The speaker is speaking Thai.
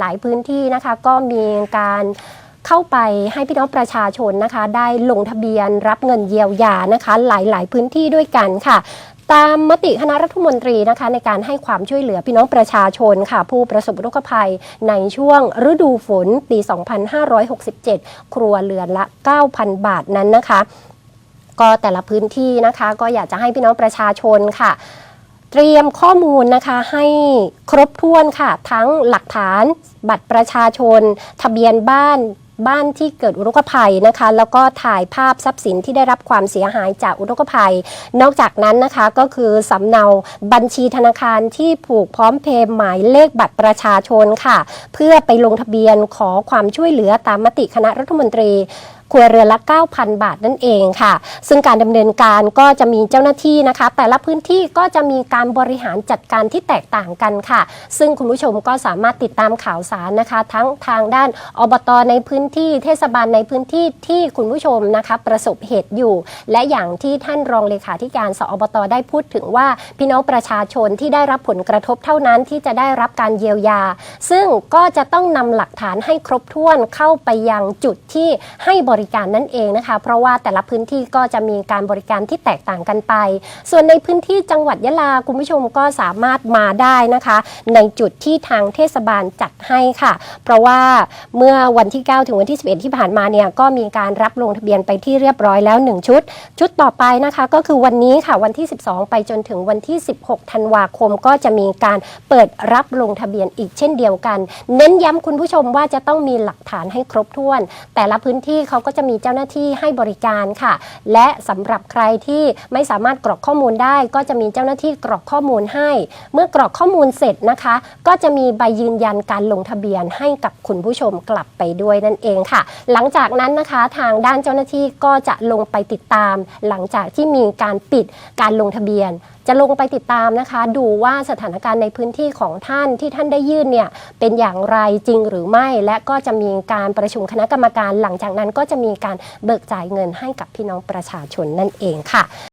หลายพื้นที่นะคะก็มีการเข้าไปให้พี่น้องประชาชนนะคะ ได้ลงทะเบียนรับเงินเยียวยานะคะ หลาย ๆ พื้นที่ด้วยกันค่ะ ตามมติคณะรัฐมนตรีนะคะ ในการให้ความช่วยเหลือพี่น้องประชาชนค่ะ ผู้ประสบอุทกภัยในช่วงฤดูฝนปี 2567 ครัวเรือนละ 9,000 บาทนั้นนะคะ ก็แต่ละพื้นที่นะคะ ก็อยากจะให้พี่น้องประชาชนค่ะ เตรียมข้อมูลนะคะให้ครบถ้วนค่ะ ทั้งหลักฐานบัตรประชาชน ทะเบียนบ้านบ้านที่เกิดอุทกภัยนะคะ แล้วก็ถ่ายภาพทรัพย์สินที่ได้รับความเสียหายจากอุทกภัย นอกจากนั้นนะคะก็คือสำเนาบัญชีธนาคารที่ผูกพร้อมเพย์หมายเลขบัตรประชาชนค่ะ เพื่อไปลงทะเบียนขอความช่วยเหลือตามมติคณะรัฐมนตรี ครัวเรือนละ 9,000 บาทนั่นเองค่ะ ซึ่งการดำเนินการก็จะมีเจ้าหน้าที่นะคะ แต่ละพื้นที่ก็จะมีการบริหารจัดการที่แตกต่างกันค่ะ ซึ่งคุณผู้ชมก็สามารถติดตามข่าวสารนะคะ ทั้งทางด้านอบตในพื้นที่เทศบาลในพื้นที่ที่คุณผู้ชมนะคะประสบเหตุอยู่ และอย่างที่ท่านรองเลขาธิการสอบตได้พูดถึงว่าพี่น้องประชาชนที่ได้รับผลกระทบเท่านั้นที่จะได้รับการเยียวยา ซึ่งก็จะต้องนำหลักฐานให้ครบถ้วนเข้าไปยังจุดที่ให้บริการนั่นเองนะคะ เพราะว่าแต่ละพื้นที่ก็จะมีการบริการที่แตกต่างกันไป ส่วนในพื้นที่จังหวัดยะลาคุณผู้ชมก็สามารถมาได้นะคะ ในจุดที่ทางเทศบาลจัดให้ค่ะ เพราะว่าเมื่อวันที่ 9 ถึงวันที่ 11 ที่ผ่านมาเนี่ยก็มีการรับลงทะเบียนไปที่เรียบร้อยแล้ว 1 ชุด ชุดต่อไปนะคะ ก็คือวันนี้ค่ะวันที่ 12 ไปจนถึงวันที่ 16 ธันวาคมก็จะมีการเปิดรับลงทะเบียนอีกเช่นเดียวกัน เน้นย้ำคุณผู้ชมว่าจะต้องมีหลักฐานให้ครบถ้วน แต่ละพื้นที่เขาก็จะมีเจ้าหน้าที่ให้บริการค่ะ และสำหรับใครที่ไม่สามารถกรอกข้อมูลได้ ก็จะมีเจ้าหน้าที่กรอกข้อมูลให้ เมื่อกรอกข้อมูลเสร็จนะคะ ก็จะมีใบยืนยันการลงทะเบียนให้กับคุณผู้ชมกลับไปด้วยนั่นเองค่ะ หลังจากนั้นนะคะทางด้านเจ้าหน้าที่ก็จะลงไปติดตาม หลังจากที่มีการปิดการลงทะเบียนจะลงไปติดตามนะคะ ดูว่าสถานการณ์ในพื้นที่ของท่านที่ท่านได้ยื่นเนี่ยเป็นอย่างไรจริงหรือไม่ และก็จะมีการประชุมคณะกรรมการ หลังจากนั้นก็จะมีการเบิกจ่ายเงินให้กับพี่น้องประชาชนนั่นเองค่ะ